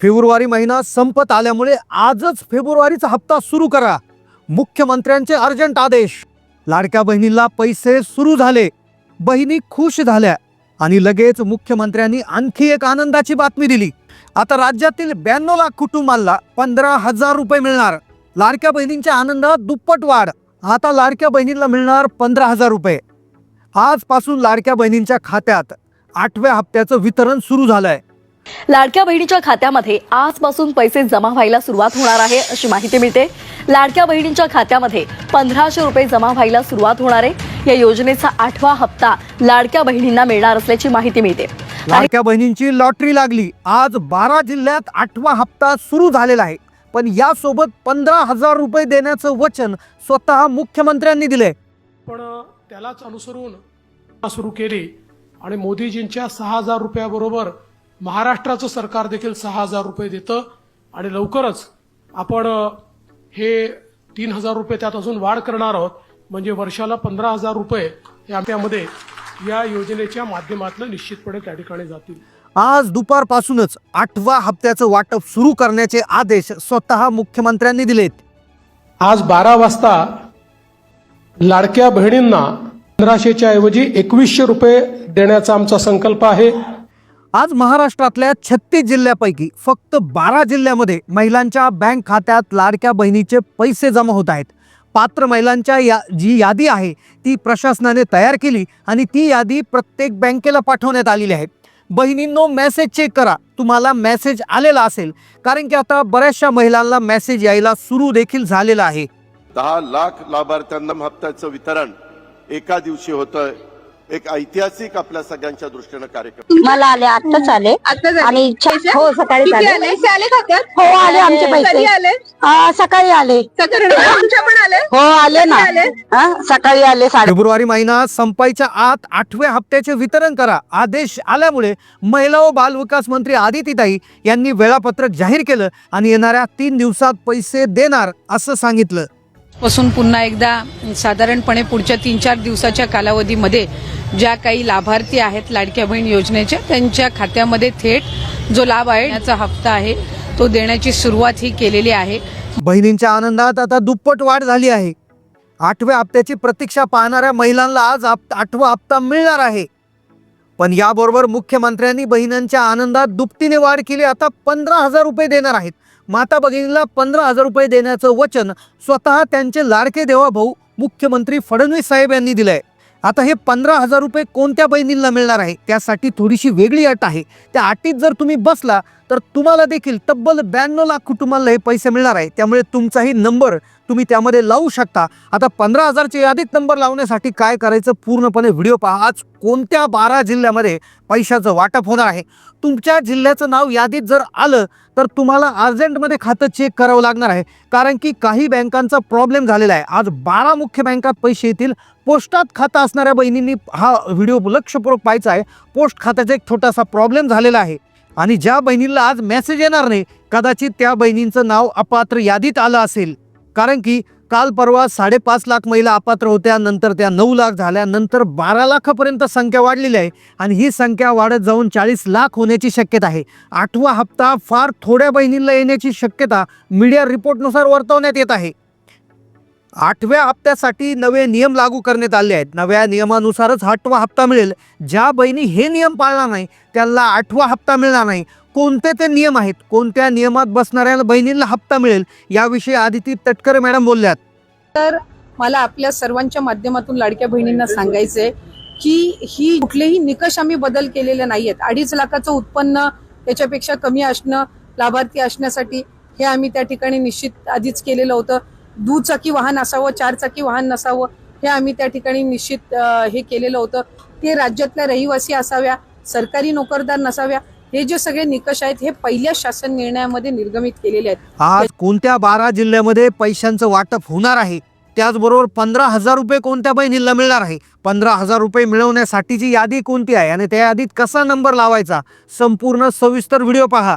February महिना संपत आल्यामुळे आजच फेब्रुवारीचा हप्ता सुरू करा. मुख्यमंत्र्यांचे अर्जंट आदेश. लाडक्या बहिणीला पैसे सुरू झाले. बहिणी खुश झाल्या आणि लगेच मुख्यमंत्र्यांनी आणखी एक आनंदाची बातमी दिली. आता राज्यातील ब्याण्णव लाख कुटुंबांना पंधरा हजार रुपये मिळणार. लाडक्या बहिणींच्या आनंदात दुप्पट वाढ. आता लाडक्या बहिणींना मिळणार पंधरा हजार रुपये. आजपासून लाडक्या बहिणींच्या खात्यात आठव्या हप्त्याचं वितरण सुरू झालं आहे लाडक्या बहिणीच्या खात्यामध्ये आजपासून पैसे जमा व्हायला सुरुवात होणार आहे अशी माहिती मिळते. लाडक्या बहिणींच्या खात्यामध्ये पंधराशे रुपये जमा व्हायला सुरुवात होणार आहे. या योजनेचा आठवा हप्ता लाडक्या बहिणींना मिळणार असल्याची माहिती मिळते. लाडक्या बहिणींची लॉटरी लागली. आज बारा जिल्ह्यात आठवा हप्ता सुरू झालेला आहे. पण यासोबत पंधरा हजार रुपये देण्याचं वचन स्वतः मुख्यमंत्र्यांनी दिले पण त्यालाच अनुसरून सुरू केली आणि मोदीजींच्या सहा हजार रुपयाबरोबर महाराष्ट्राचं सरकार देखील सहा हजार रुपये देतं आणि लवकरच आपण हे तीन हजार रुपये त्यात अजून वाढ करणार आहोत. म्हणजे वर्षाला पंधरा हजार रुपये या त्यामध्ये या योजनेच्या माध्यमातून निश्चितपणे त्या ठिकाणी जातील. आज दुपारपासूनच आठवा हप्त्याचं वाटप सुरू करण्याचे आदेश स्वतः मुख्यमंत्र्यांनी दिलेत. आज बारा वाजता लाडक्या बहिणींना पंधराशेच्या ऐवजी एकवीसशे रुपये देण्याचा आमचा संकल्प आहे. आज महाराष्ट्रातल्या छत्तीस जिल्ह्यापैकी फक्त बारा जिल्ह्यामध्ये महिलांच्या बँक खात्यात लाडक्या बहिणीचे पैसे जमा होत आहेत. पात्र महिलांच्या या जी यादी आहे ती प्रशासनाने तयार केली आणि ती यादी प्रत्येक बँकेला पाठवण्यात आलेली आहे. बहिणींनो मेसेज चेक करा. तुम्हाला मेसेज आलेला असेल कारण की आता बऱ्याचशा महिलांना मेसेज यायला सुरू देखील झालेला आहे. दहा लाख लाभार्थ्यांना हप्त्याचं वितरण एका दिवशी होतं एक ऐतिहासिक आपल्या सगळ्यांच्या दृष्टीनं कार्यक्रम. मला आले आत्ताच आले. आणि पैसे? हो किती आले आले? पैसे आले खात्यात हो आले आमचे कधी पैसे. आले? सकाळी आले. सकाळी आमच्या पण आले? हो आले ना. आले? हा, सकाळी आले साडे फेब्रुवारी महिना संपायच्या आत आठव्या हप्त्याचे वितरण करा. आदेश आल्यामुळे महिला व बालविकास मंत्री आदितीताई यांनी वेळापत्रक जाहीर केलं आणि येणाऱ्या तीन दिवसात पैसे देणार असं सांगितलं. पासून पुन्हा एकदा साधारणपणे पुढच्या तीन चार दिवसाच्या कालावधीमध्ये ज्या काही लाभार्थी आहेत लाडक्या बहीण योजनेच्या त्यांच्या खात्यामध्ये थेट जो लाभ आहे याचा हप्ता आहे तो देण्याची सुरुवात ही केलेली आहे. बहिणींच्या आनंदात आता दुप्पट वाढ झाली आहे. आठव्या हप्त्याची प्रतीक्षा पाहणाऱ्या महिलांना आज आप- आठवा हप्ता मिळणार आहे. पण याबरोबर मुख्यमंत्र्यांनी बहिणांच्या आनंदात दुपटीने वाढ केली आता पंधरा हजार रुपये देणार आहेत. माता भगिनीला पंधरा हजार रुपये देण्याचं वचन स्वतः त्यांचे लाडके देवाभाऊ मुख्यमंत्री फडणवीस साहेब यांनी दिलं आहे आता हे पंधरा हजार रुपये कोणत्या बहिणींना मिळणार आहे? त्यासाठी थोडीशी वेगळी अट आहे. त्या अटीत जर तुम्ही बसला तर तुम्हाला देखील तब्बल ब्याण्णव लाख कुटुंबाला हे पैसे मिळणार आहे. त्यामुळे तुमचाही नंबर तुम्ही त्यामध्ये लावू शकता. आता पंधरा हजारच्या यादीत नंबर लावण्यासाठी काय करायचं? पूर्णपणे व्हिडिओ पहा. आज कोणत्या बारा जिल्ह्यामध्ये पैशाचं वाटप होणार आहे? तुमच्या जिल्ह्याचं नाव यादीत जर आलं तर तुम्हाला अर्जंटमध्ये खातं चेक करावं लागणार आहे. कारण की काही बँकांचा प्रॉब्लेम झालेला आहे. आज बारा मुख्य बँकात पैसे येतील. पोस्टात खातं असणाऱ्या बहिणींनी हा व्हिडिओ लक्षपूर्वक पाहायचा आहे. पोस्ट खात्याचा एक छोटासा प्रॉब्लेम झालेला आहे. आणि ज्या बहिणीला आज मेसेज येणार नाही कदाचित त्या बहिणींचं नाव अपात्र यादीत आलं असेल. कारण की काल परवा साडेपाच लाख महिला अपात्र होत्या नंतर त्या नऊ लाख झाल्या नंतर बारा लाखापर्यंत संख्या वाढलेली आहे आणि ही संख्या वाढत जाऊन चाळीस लाख होण्याची शक्यता आहे. आठवा हप्ता फार थोड्या बहिणींना येण्याची शक्यता मीडिया रिपोर्टनुसार वर्तवण्यात येत आहे. आठव्या हप्त्यासाठी नवे नियम लागू करण्यात आले आहेत. नव्या नियमानुसारच आठवा हप्ता मिळेल. ज्या बहिणी हे नियम पाळला नाही त्यांना आठवा हप्ता मिळणार नाही. कोणते ते नियम आहेत? कोणत्या नियमात बसणाऱ्या बहिणींना हप्ता मिळेल? याविषयी आदिती तटकरे मॅडम बोलल्यात. तर मला आपल्या सर्वांच्या माध्यमातून लाडक्या बहिणींना सांगायचंय की ही कुठलेही निकष आम्ही बदल केलेले नाही आहेत अडीच लाखाचं उत्पन्न त्याच्यापेक्षा कमी असणं लाभार्थी असण्यासाठी हे आम्ही त्या ठिकाणी निश्चित आधीच केलेलं होतं. दुचाकी वाहन असावं चारचाकी वाहन नसावं हे आम्ही त्या ठिकाणी निश्चित हे केलेलं होतं. ते राज्यातल्या रहिवासी असाव्या सरकारी नोकरदार नसाव्या हे जे सगळे निकष आहेत हे पहिल्या शासन निर्णयामध्ये निर्गमित केलेले आहेत. आज कोणत्या बारा जिल्ह्यामध्ये पैशांचं वाटप होणार आहे? त्याचबरोबर पंधरा हजार रुपये कोणत्या बहिणीला मिळणार आहे? पंधरा हजार रुपये मिळवण्यासाठीची यादी कोणती आहे? आणि त्या यादीत कसा नंबर लावायचा? संपूर्ण सविस्तर व्हिडिओ पहा.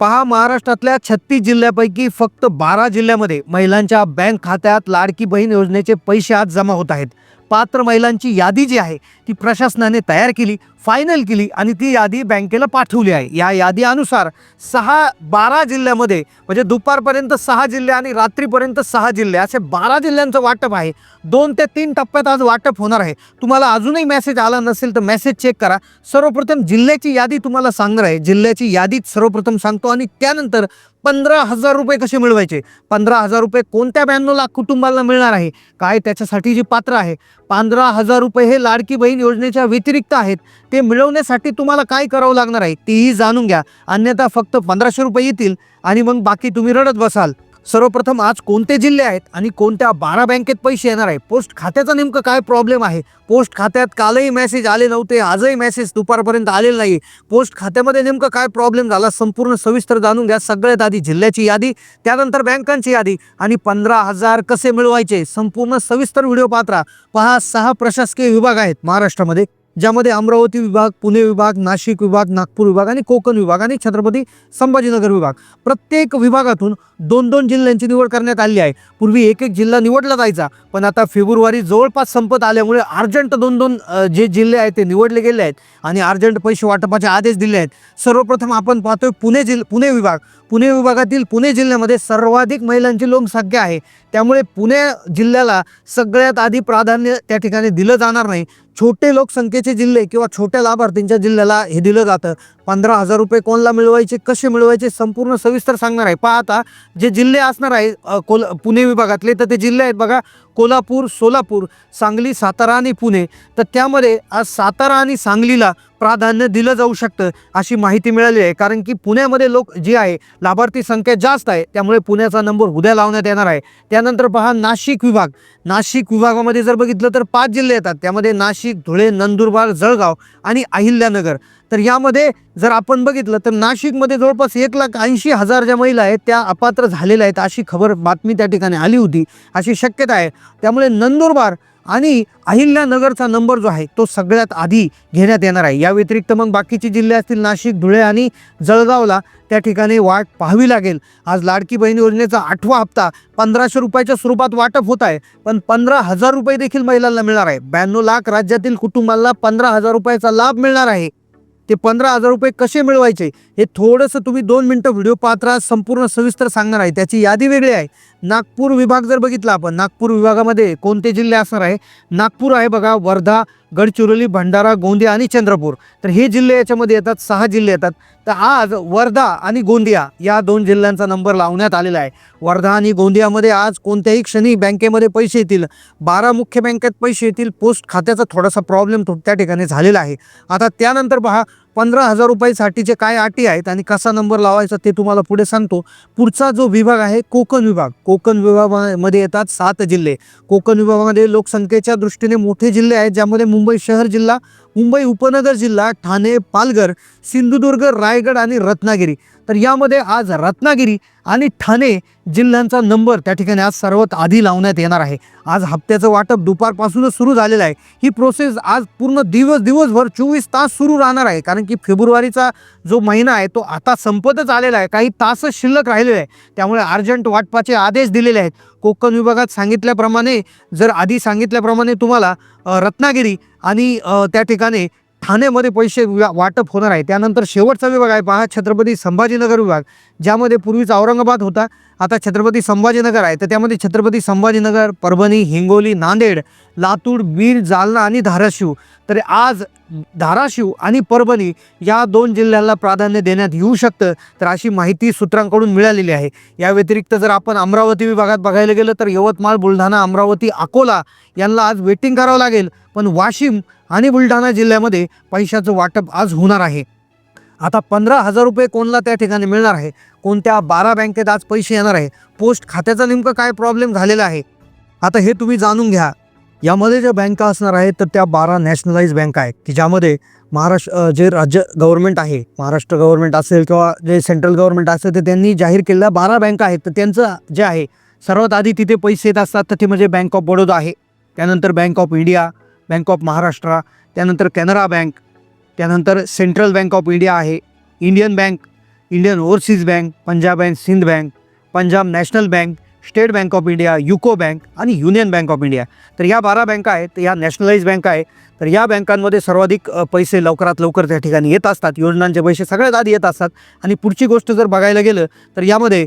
पहा महाराष्ट्रातल्या छत्तीस जिल्ह्यापैकी फक्त बारा जिल्ह्यामध्ये महिलांच्या बँक खात्यात लाडकी बहीण योजनेचे पैसे आज जमा होत आहेत. पात्र महिलांची यादी जी आहे ती प्रशासनाने तयार केली. फायनल केली आणि ती यादी बँकेला पाठवली आहे. या यादीनुसार सहा बारा जिल्ह्यामध्ये म्हणजे दुपारपर्यंत सहा जिल्हे आणि रात्रीपर्यंत सहा जिल्हे असे बारा जिल्ह्यांचं वाटप आहे. दोन ते तीन टप्प्यात आज वाटप होणार आहे. तुम्हाला अजूनही मेसेज आला नसेल तर मेसेज चेक करा. सर्वप्रथम जिल्ह्याची यादी तुम्हाला सांगणार आहे. जिल्ह्याची यादी सर्वप्रथम सांगतो आणि त्यानंतर पंधरा हजार रुपये कसे मिळवायचे? पंधरा हजार रुपये कोणत्या ब्याण्णव लाख कुटुंबाला मिळणार आहे? काय त्याच्यासाठी जी पात्र आहे? पंधरा हजार रुपये हे लाडकी बहीण योजनेच्या व्यतिरिक्त आहेत. ते मिळवण्यासाठी तुम्हाला काय करावं लागणार आहे तेही जाणून घ्या. अन्यथा फक्त पंधराशे रुपये येतील आणि मग बाकी तुम्ही रडत बसाल. सर्वप्रथम आज कोणते जिल्हे आहेत आणि कोणत्या बारा बँकेत पैसे येणार आहे? पोस्ट खात्याचा नेमकं काय प्रॉब्लेम आहे? पोस्ट खात्यात कालही मेसेज आले नव्हते आजही मेसेज दुपारपर्यंत आलेला नाही. पोस्ट खात्यामध्ये नेमकं काय प्रॉब्लेम झाला संपूर्ण सविस्तर जाणून घ्या. सगळ्यात आधी जिल्ह्याची यादी त्यानंतर बँकांची यादी आणि पंधरा हजार कसे मिळवायचे? संपूर्ण सविस्तर व्हिडिओ पात्रा पहा सहा प्रशासकीय विभाग आहेत महाराष्ट्रामध्ये. ज्यामध्ये अमरावती विभाग पुणे विभाग नाशिक विभाग नागपूर विभाग आणि कोकण विभाग आणि छत्रपती संभाजीनगर विभाग. प्रत्येक विभागातून दोन दोन जिल्ह्यांची निवड करण्यात आली आहे. पूर्वी एक एक जिल्हा निवडला जायचा पण आता फेब्रुवारी जवळपास संपत आल्यामुळे अर्जंट दोन दोन जे जिल्हे आहेत ते निवडले गेले आहेत आणि अर्जंट पैसे वाटपाचे आदेश दिले आहेत. सर्वप्रथम आपण पाहतोय पुणे जिल्हा पुणे विभाग. पुणे विभागातील पुणे जिल्ह्यामध्ये सर्वाधिक महिलांची लोकसंख्या आहे. त्यामुळे पुणे जिल्ह्याला सगळ्यात आधी प्राधान्य त्या ठिकाणी दिलं जाणार नाही. छोटे लोकसंख्येचे जिल्हे किंवा छोट्या लाभार्थींच्या जिल्ह्याला हे दिलं जातं. पंधरा हजार रुपये कोणला मिळवायचे कसे मिळवायचे संपूर्ण सविस्तर सांगणार आहे. पहा आता जे जिल्हे असणार आहे कोल पुणे विभागातले तर ते जिल्हे आहेत बघा कोल्हापूर सोलापूर सांगली सातारा आणि पुणे. तर त्यामध्ये आज सातारा आणि सांगलीला प्राधान्य दिलं जाऊ शकतं अशी माहिती मिळाली आहे. कारण की पुण्यामध्ये लोक जी आहे लाभार्थी संख्या जास्त आहे त्यामुळे पुण्याचा नंबर उद्या लावण्यात येणार आहे. त्यानंतर पहा नाशिक विभाग. नाशिक विभागामध्ये जर बघितलं तर पाच जिल्हे येतात. त्यामध्ये नाशिक धुळे नंदुरबार जळगाव आणि अहिल्यानगर. तर यामध्ये जर आपण बघितलं तर नाशिकमध्ये जवळपास एक लाख ऐंशी हजार ज्या महिला आहेत त्या अपात्र झालेल्या आहेत अशी खबर बातमी त्या ठिकाणी आली होती. अशी शक्यता आहे. त्यामुळे नंदुरबार आणि अहिल्यानगरचा नंबर जो आहे तो सगळ्यात आधी घेण्यात येणार आहे. या व्यतिरिक्त मग बाकीचे जिल्हे असतील नाशिक धुळे आणि जळगावला त्या ठिकाणी वाट पाहावी लागेल. आज लाडकी बहीण योजनेचा आठवा हप्ता पंधराशे रुपयाच्या स्वरूपात वाटप होत आहे पण पंधरा हजार रुपये देखील महिलांना मिळणार आहे. ब्याण्णव लाख राज्यातील कुटुंबाला पंधरा हजार रुपयाचा लाभ मिळणार आहे. ते पंधरा हजार रुपये कसे मिळवायचे? हे थोडंसं तुम्ही दोन मिनटं व्हिडिओ पात्रा संपूर्ण सविस्तर सांगणार आहे. त्याची यादी वेगळी आहे. नागपूर विभाग जर बघितला आपण नागपूर विभागामध्ये कोणते जिल्हे असणार आहे? नागपूर आहे बघा वर्धा गडचिरोली भंडारा गोंदिया आणि चंद्रपूर. तर हे जिल्हे याच्यामध्ये येतात सहा जिल्हे येतात. तर आज वर्धा आणि गोंदिया या दोन जिल्ह्यांचा नंबर लावण्यात आलेला आहे. वर्धा आणि गोंदियामध्ये आज कोणत्याही क्षणी बँकेमध्ये पैसे येतील. बारा मुख्य बँकेत पैसे येतील. पोस्ट खात्याचा थोडासा प्रॉब्लेम त्या ठिकाणी झालेला आहे. आता त्यानंतर पहा पंधरा हजार रुपयासाठीचे काय अटी आहेत आणि कसा नंबर लावायचा ते तुम्हाला पुढे सांगतो. पुढचा जो विभाग आहे कोकण विभाग. कोकण विभागामध्ये येतात सात जिल्हे. कोकण विभागामध्ये लोकसंख्येच्या दृष्टीने मोठे जिल्हे आहेत ज्यामध्ये मुंबई शहर जिल्हा मुंबई उपनगर जिल्हा ठाणे पालघर सिंधुदुर्ग रायगड आणि रत्नागिरी. तर यामध्ये आज रत्नागिरी आणि ठाणे जिल्ह्यांचा नंबर त्या ठिकाणी आज सर्वात आधी लावण्यात येणार आहे. आज हप्त्याचं वाटप दुपारपासूनच सुरू झालेलं आहे. ही प्रोसेस आज पूर्ण दिवस दिवसभर चोवीस तास सुरू राहणार आहे. कारण की फेब्रुवारीचा जो महिना आहे तो आता संपतच आलेला आहे. काही तासच शिल्लक राहिलेले आहे त्यामुळे अर्जंट वाटपाचे आदेश दिलेले आहेत. कोकण विभागात सांगितल्याप्रमाणे जर आधी सांगितल्याप्रमाणे तुम्हाला रत्नागिरी आणि त्या ठिकाणी ठाण्यामध्ये पैसे वाटप होणार आहे. त्यानंतर शेवटचा विभाग आहे. पहा छत्रपती संभाजीनगर विभाग ज्यामध्ये पूर्वीचा औरंगाबाद होता. आता छत्रपती संभाजीनगर आहे तर त्यामध्ये छत्रपती संभाजीनगर परभणी हिंगोली नांदेड लातूर बीड जालना आणि धाराशिव. तर आज धाराशिव आणि परभणी या दोन जिल्ह्याला प्राधान्य देण्यात येऊ शकतं तर अशी माहिती सूत्रांकडून मिळालेली आहे. या व्यतिरिक्त जर आपण अमरावती विभागात बघायला गेलं तर यवतमाळ बुलढाणा अमरावती अकोला यांना आज वेटिंग करावं लागेल. पण वाशिम आणि बुलढाणा जिल्ह्यामध्ये पैशाचं वाटप आज होणार आहे. आता पंधरा हजार रुपये कोणला त्या ठिकाणी मिळणार आहे? कोणत्या बारा बँकेत आज पैसे येणार आहे? पोस्ट खात्याचा नेमकं काय प्रॉब्लेम झालेला आहे? आता हे तुम्ही जाणून घ्या. यामध्ये ज्या बँका असणार आहेत तर त्या बारा नॅशनलाइज बँका आहेत की ज्यामध्ये महाराष्ट्र जे राज्य गव्हर्नमेंट आहे महाराष्ट्र गव्हर्नमेंट असेल किंवा जे सेंट्रल गव्हर्नमेंट असेल ते त्यांनी जाहीर केलेल्या बारा बँका आहेत. तर त्यांचं जे आहे सर्वात आधी तिथे पैसे येत असतात तर ते म्हणजे बँक ऑफ बडोदा आहे. त्यानंतर bank of India bank of Maharashtra त्यानंतर कॅनरा बँक त्यानंतर सेंट्रल बँक ऑफ इंडिया आहे Indian bank Indian overseas bank Punjab and Sind bank Punjab national bank state bank of India UCO bank आणि union bank of India. तर या बारा बँका आहेत या नॅशनलाइज बँका आहे. तर या बँकांमध्ये सर्वाधिक पैसे लवकरात लवकर त्या ठिकाणी येत असतात. योजनांचे पैसे सगळ्यात आधी येत असतात. आणि पुढची गोष्ट जर बघायला गेलं तर यामध्ये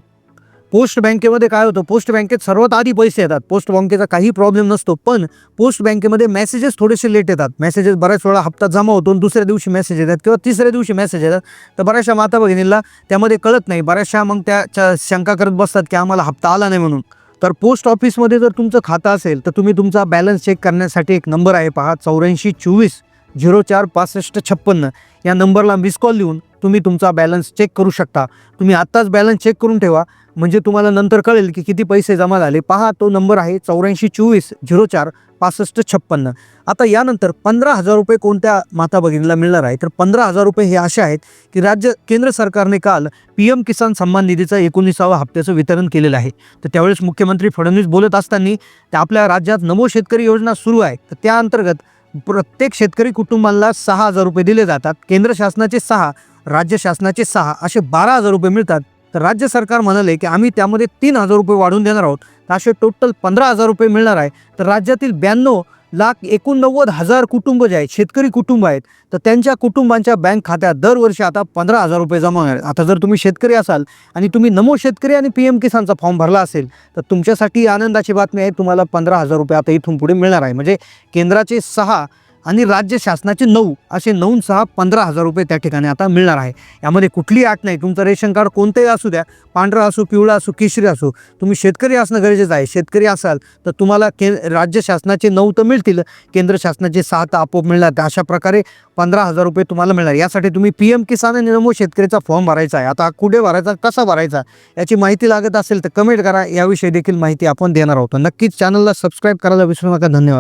पोस्ट बँकेमध्ये काय होतं? पोस्ट बँकेत सर्वात आधी पैसे येतात. पोस्ट बँकेचा काही प्रॉब्लेम नसतो पण पोस्ट बँकेमध्ये मेसेजेस थोडेसे लेट येतात. मेसेजेस बऱ्याच वेळा हप्ता जमा होतो आणि दुसऱ्या दिवशी मेसेज येतात किंवा तिसऱ्या दिवशी मेसेज येतात. तर बऱ्याचशा माता भगिनीला त्यामध्ये कळत नाही. बऱ्याचशा मग त्या शंका करत बसतात की आम्हाला हप्ता आला नाही म्हणून. तर पोस्ट ऑफिसमध्ये जर तुमचं खातं असेल तर तुम्ही तुमचा बॅलन्स चेक करण्यासाठी एक नंबर आहे पहा चौऱ्याऐंशी चोवीस. झिरो चार पासष्ट छप्पन्न या नंबरला मिस कॉल देऊन तुम्ही तुमचा बॅलन्स चेक करू शकता. तुम्ही आत्ताच बॅलन्स चेक करून ठेवा. म्हणजे तुम्हाला नंतर कळेल की किती पैसे जमा झाले. पहा तो नंबर आहे चौऱ्याऐंशी चोवीस झिरो चार पासष्ट छप्पन्न. आता यानंतर पंधरा हजार रुपये कोणत्या माता भगिनीला मिळणार आहे? तर पंधरा हजार रुपये हे असे आहेत की राज्य केंद्र सरकारने काल पी एम किसान सन्मान निधीचं एकोणीसावा हप्त्याचं वितरण केलेलं आहे. तर त्यावेळेस मुख्यमंत्री फडणवीस बोलत असताना त्या आपल्या राज्यात नमो शेतकरी योजना सुरू आहे. तर त्या अंतर्गत प्रत्येक शेतकरी कुटुंबाला सहा हजार रुपये दिले जातात. केंद्र शासनाचे सहा राज्य शासनाचे सहा असे बारा हजार रुपये मिळतात. तर राज्य सरकार म्हणाले की आम्ही त्यामध्ये तीन हजार रुपये वाढवून देणार आहोत. तर असे टोटल पंधरा हजार रुपये मिळणार आहे. तर राज्यातील ब्याण्णव लाख एकोणनव्वद हजार कुटुंब जे आहेत शेतकरी कुटुंब आहेत तर त्यांच्या कुटुंबांच्या बँक खात्यात दरवर्षी आता पंधरा हजार रुपये जमा होणार आहेत. आता जर तुम्ही शेतकरी असाल आणि तुम्ही नमो शेतकरी आणि पी एम किसानचा फॉर्म भरला असेल तर तुमच्यासाठी आनंदाची बातमी आहे तुम्हाला पंधरा हजार रुपये आता इथून पुढे मिळणार आहे म्हणजे केंद्राचे सहा आणि राज्य शासनाचे नऊ असे नऊ सहा पंधरा हजार रुपये त्या ठिकाणी आता मिळणार आहे. यामध्ये कुठलीही आठ नाही. तुमचं रेशन कार्ड कोणतंही असू द्या पांढरा असो पिवळा असो केशरी असो तुम्ही शेतकरी असणं गरजेचं आहे. शेतकरी असाल तर तुम्हाला के राज्य शासनाचे नऊ तर मिळतील. केंद्र शासनाचे सहा तर आपोआप मिळणार. तर अशा प्रकारे पंधरा हजार रुपये तुम्हाला मिळणार. यासाठी तुम्ही पी एम किसान आणि नमो शेतकरीचा फॉर्म भरायचा आहे. आता हा कुठे भरायचा कसा भरायचा याची माहिती लागत असेल तर कमेंट करा. याविषयी देखील माहिती आपण देणार आहोत. नक्कीच चॅनलला सबस्क्राईब करायला विसरू नका. धन्यवाद.